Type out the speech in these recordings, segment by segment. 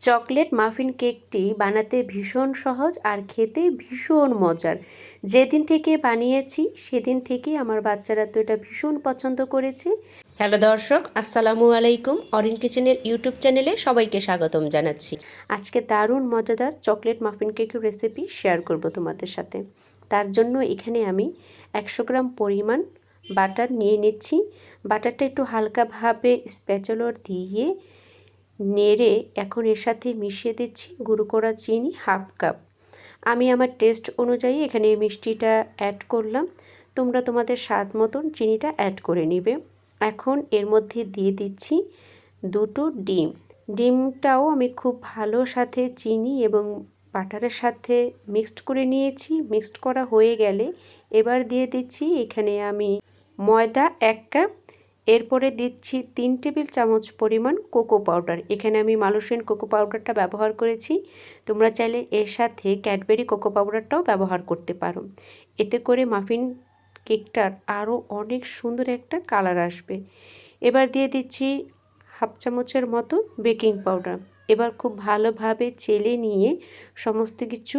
Chocolate muffin কেকটি বানাতে ভীষণ সহজ আর খেতে ভীষণ মজার। যেদিন থেকে বানিয়েছি সেদিন থেকেই আমার বাচ্চারা তো এটা ভীষণ পছন্দ করেছে। হ্যালো দর্শক আসসালামু আলাইকুম। অরিন কিচেনের ইউটিউব চ্যানেলে সবাইকে স্বাগতম জানাচ্ছি। আজকে দারুণ মজাদার চকলেট মাফিন কেকের রেসিপি শেয়ার করব তোমাদের সাথে। তার জন্য এখানে আমি একশো গ্রাম পরিমাণ বাটার নিয়ে নিচ্ছি। বাটারটা একটু হালকাভাবে স্প্যাচলর দিয়ে নেড়ে এখন এর সাথে মিশিয়ে দিচ্ছি গুঁড়ো করা চিনি হাফ কাপ। আমি আমার টেস্ট অনুযায়ী এখানে মিষ্টিটা অ্যাড করলাম। তোমরা তোমাদের স্বাদ মতন চিনিটা অ্যাড করে নিবে। এখন এর মধ্যে দিয়ে দিচ্ছি দুটো ডিম। ডিমটাও আমি খুব ভালো সাথে চিনি এবং বাটারের সাথে মিক্সড করে নিয়েছি। মিক্সড করা হয়ে গেলে এবার দিয়ে দিচ্ছি এখানে আমি ময়দা এক কাপ। এরপরে দিচ্ছি তিন টেবিল চামচ পরিমাণ কোকো পাউডার। এখানে আমি মালুসিয়ান কোকো পাউডারটা ব্যবহার করেছি। তোমরা চাইলে এর সাথে ক্যাডবেরি কোকো পাউডারটাও ব্যবহার করতে পারো। এতে করে মাফিন কেকটার আরও অনেক সুন্দর একটা কালার আসবে। এবার দিয়ে দিচ্ছি হাফ চামচের মতো বেকিং পাউডার। এবার খুব ভালোভাবে চেলে নিয়ে সমস্ত কিছু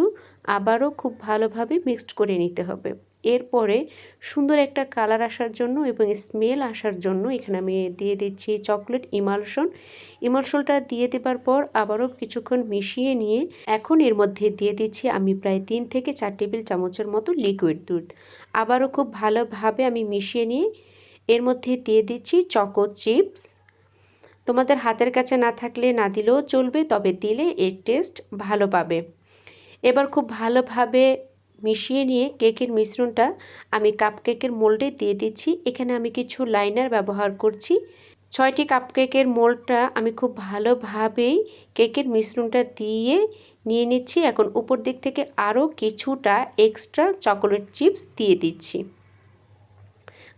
আবারও খুব ভালোভাবে মিক্সড করে নিতে হবে। এরপরে সুন্দর একটা কালার আসার জন্য এবং স্মেল আসার জন্য এখানে আমি দিয়ে দিচ্ছি চকলেট ইমালশন ইমালশনটা দিয়ে দেবার পর আবারও কিছুক্ষণ মিশিয়ে নিয়ে এখন এর মধ্যে দিয়ে দিচ্ছি আমি প্রায় তিন থেকে চার টেবিল চামচের মতো লিকুইড দুধ। আবারও খুব ভালোভাবে আমি মিশিয়ে নিয়ে এর মধ্যে দিয়ে দিচ্ছি চকো চিপস তোমাদের হাতের কাছে না থাকলে না দিলেও চলবে, তবে দিলে এর টেস্ট ভালো পাবে। এবার খুব ভালোভাবে মিশিয়ে নিয়ে কেকের মিশ্রণটা আমি কাপ কেকের মোল্ডে দিয়ে দিচ্ছি। এখানে আমি কিছু লাইনার ব্যবহার করছি। ছয়টি কাপ কেকের মোল্ডটা আমি খুব ভালোভাবেই কেকের মিশ্রণটা দিয়ে নিয়ে নিচ্ছি। এখন উপর দিক থেকে আরও কিছুটা এক্সট্রা চকোলেট চিপস দিয়ে দিচ্ছি।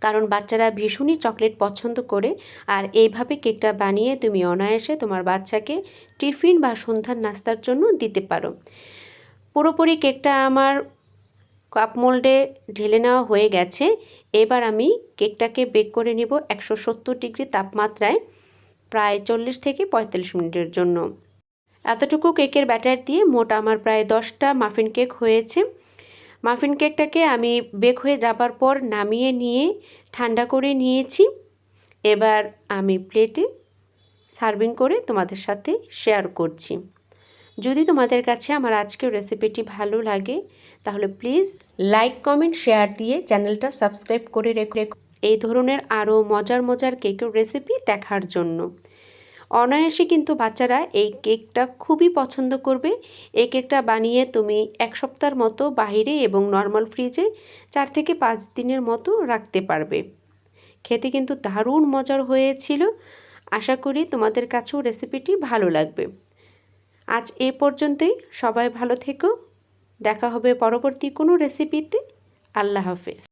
কারণ বাচ্চারা ভীষণই চকলেট পছন্দ করে। আর এইভাবে কেকটা বানিয়ে তুমি অনায়াসে তোমার বাচ্চাকে টিফিন বা সন্ধ্যার নাস্তার জন্য দিতে পারো। পুরোপুরি কেকটা আমার কাপ মোল্ডে ঢেলে নেওয়া হয়ে গেছে। এবার আমি কেকটাকে বেক করে নিব একশো সত্তর ডিগ্রি তাপমাত্রায় প্রায় চল্লিশ থেকে পঁয়তাল্লিশ মিনিটের জন্য। এতটুকু কেকের ব্যাটার দিয়ে মোট আমার প্রায় দশটা মাফিন কেক হয়েছে। মাফিন কেকটাকে আমি বেক হয়ে যাবার পর নামিয়ে নিয়ে ঠান্ডা করে নিয়েছি। এবার আমি প্লেটে সার্ভিং করে তোমাদের সাথে শেয়ার করছি। যদি তোমাদের কাছে আমার আজকের রেসিপিটি ভালো লাগে তাহলে প্লিজ লাইক কমেন্ট শেয়ার দিয়ে চ্যানেলটা সাবস্ক্রাইব করে রেখে। এই ধরনের আরও মজার মজার কেকের রেসিপি দেখার জন্য। অনায়াসে কিন্তু বাচ্চারা এই কেকটা খুবই পছন্দ করবে। এই কেকটা বানিয়ে তুমি এক সপ্তাহের মতো বাহিরে এবং নর্মাল ফ্রিজে চার থেকে পাঁচ দিনের মতো রাখতে পারবে। খেতে কিন্তু দারুণ মজার হয়েছিল। আশা করি তোমাদের কাছেও রেসিপিটি ভালো লাগবে। আজ এ পর্যন্তই। সবাই ভালো থেকো। দেখা হবে পরবর্তী কোনো রেসিপিতে আল্লাহ হাফেজ।